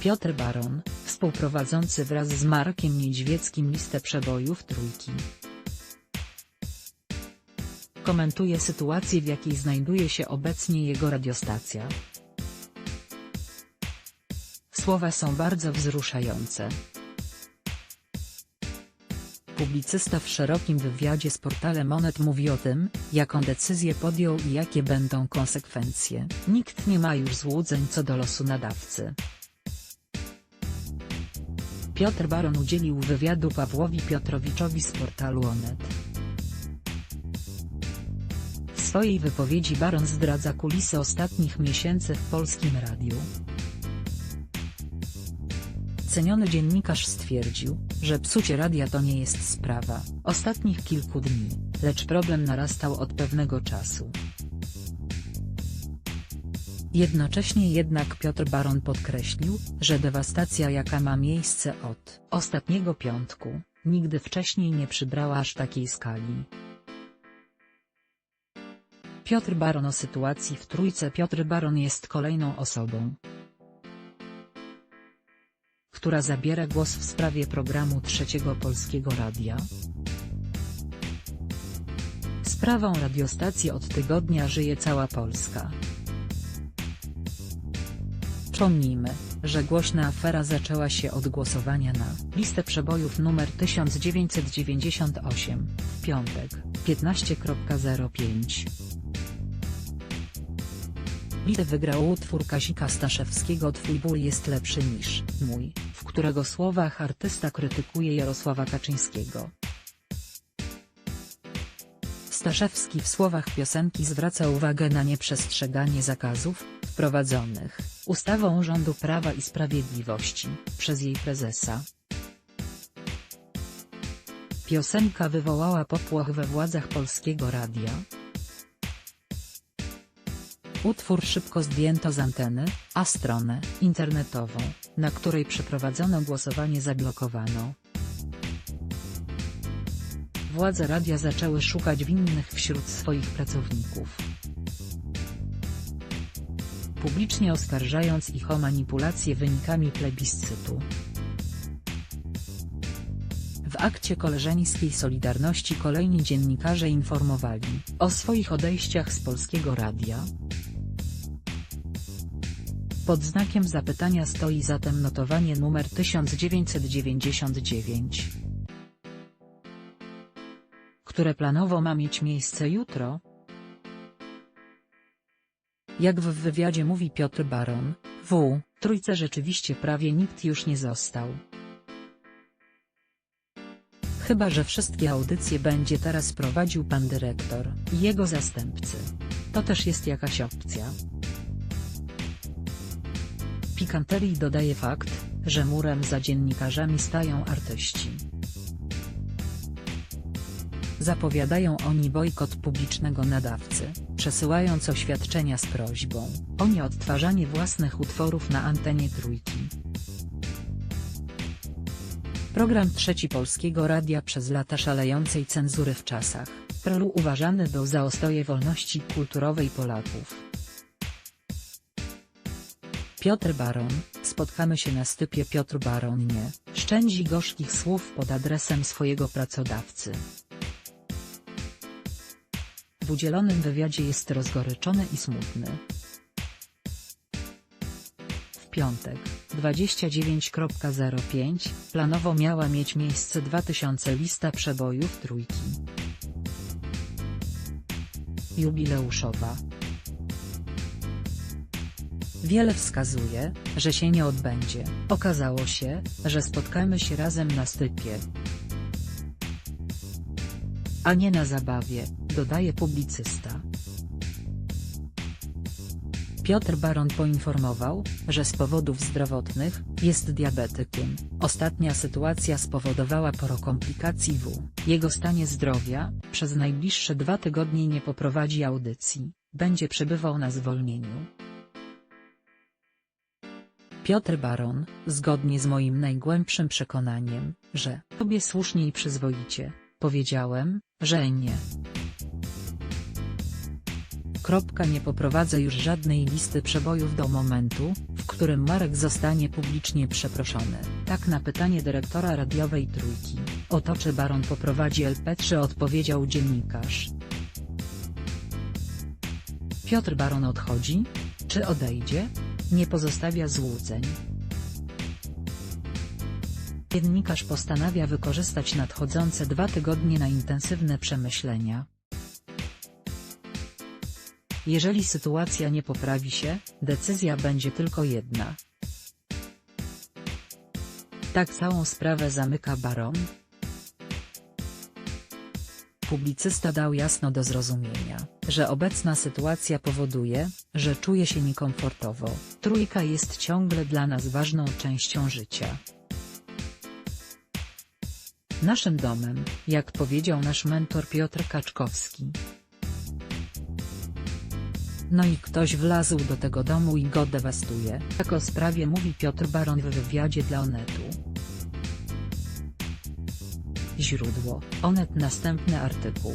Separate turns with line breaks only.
Piotr Baron, współprowadzący wraz z Markiem Niedźwieckim listę przebojów trójki. Komentuje sytuację w jakiej znajduje się obecnie jego radiostacja. Słowa są bardzo wzruszające. Publicysta w szerokim wywiadzie z portalem Onet mówi o tym, jaką decyzję podjął i jakie będą konsekwencje. Nikt nie ma już złudzeń co do losu nadawcy. Piotr Baron udzielił wywiadu Pawłowi Piotrowiczowi z portalu Onet. W swojej wypowiedzi Baron zdradza kulisy ostatnich miesięcy w polskim radiu. Ceniony dziennikarz stwierdził, że psucie radia to nie jest sprawa ostatnich kilku dni, lecz problem narastał od pewnego czasu. Jednocześnie jednak Piotr Baron podkreślił, że dewastacja jaka ma miejsce od ostatniego piątku, nigdy wcześniej nie przybrała aż takiej skali. Piotr Baron o sytuacji w Trójce Piotr Baron jest kolejną osobą, która zabiera głos w sprawie programu Trzeciego Polskiego Radia. Sprawą radiostacji od tygodnia żyje cała Polska. Przypomnijmy, że głośna afera zaczęła się od głosowania na listę przebojów numer 1998, w piątek, 15.05. Listę wygrał utwór Kazika Staszewskiego Twój ból jest lepszy niż mój, w którego słowach artysta krytykuje Jarosława Kaczyńskiego. Staszewski w słowach piosenki zwraca uwagę na nieprzestrzeganie zakazów, wprowadzonych, ustawą rządu Prawa i Sprawiedliwości, przez jej prezesa. Piosenka wywołała popłoch we władzach Polskiego Radia. Utwór szybko zdjęto z anteny, a stronę internetową, na której przeprowadzono głosowanie zablokowano. Władze radia zaczęły szukać winnych wśród swoich pracowników. Publicznie oskarżając ich o manipulację wynikami plebiscytu. W akcie koleżeńskiej Solidarności kolejni dziennikarze informowali o swoich odejściach z Polskiego Radia. Pod znakiem zapytania stoi zatem notowanie numer 1999 które planowo ma mieć miejsce jutro? Jak w wywiadzie mówi Piotr Baron, w trójce rzeczywiście prawie nikt już nie został. Chyba że wszystkie audycje będzie teraz prowadził pan dyrektor i jego zastępcy. To też jest jakaś opcja. Pikanterii dodaje fakt, że murem za dziennikarzami stają artyści. Zapowiadają oni bojkot publicznego nadawcy, przesyłając oświadczenia z prośbą o nieodtwarzanie własnych utworów na antenie trójki. Program Trzeci Polskiego Radia przez lata szalejącej cenzury w czasach, prelu uważany był za ostoję wolności kulturowej Polaków. Piotr Baron, spotkamy się na stypie Piotr Baron nie, szczędzi gorzkich słów pod adresem swojego pracodawcy. W udzielonym wywiadzie jest rozgoryczony i smutny. W piątek, 29.05, planowo miała mieć miejsce 2000 lista przebojów trójki. Jubileuszowa. Wiele wskazuje, że się nie odbędzie. Okazało się, że spotkamy się razem na stypie. A nie na zabawie, dodaje publicysta. Piotr Baron poinformował, że z powodów zdrowotnych, jest diabetykiem. Ostatnia sytuacja spowodowała poro komplikacji w jego stanie zdrowia, przez najbliższe dwa tygodnie nie poprowadzi audycji, będzie przebywał na zwolnieniu. Piotr Baron, zgodnie z moim najgłębszym przekonaniem, że tobie słusznie i przyzwoicie, powiedziałem, że nie. Nie poprowadzę już żadnej listy przebojów do momentu, w którym Marek zostanie publicznie przeproszony. Tak na pytanie dyrektora radiowej Trójki, o to czy Baron poprowadzi LP3 odpowiedział dziennikarz. Piotr Baron odchodzi? Czy odejdzie? Nie pozostawia złudzeń. Dziennikarz postanawia wykorzystać nadchodzące dwa tygodnie na intensywne przemyślenia. Jeżeli sytuacja nie poprawi się, decyzja będzie tylko jedna. Tak całą sprawę zamyka Baron. Publicysta dał jasno do zrozumienia, że obecna sytuacja powoduje, że czuje się niekomfortowo. Trójka jest ciągle dla nas ważną częścią życia. Naszym domem, jak powiedział nasz mentor Piotr Kaczkowski. No i ktoś wlazł do tego domu i go dewastuje. Tak o sprawie mówi Piotr Baron w wywiadzie dla Onetu. Źródło, Onet następny artykuł.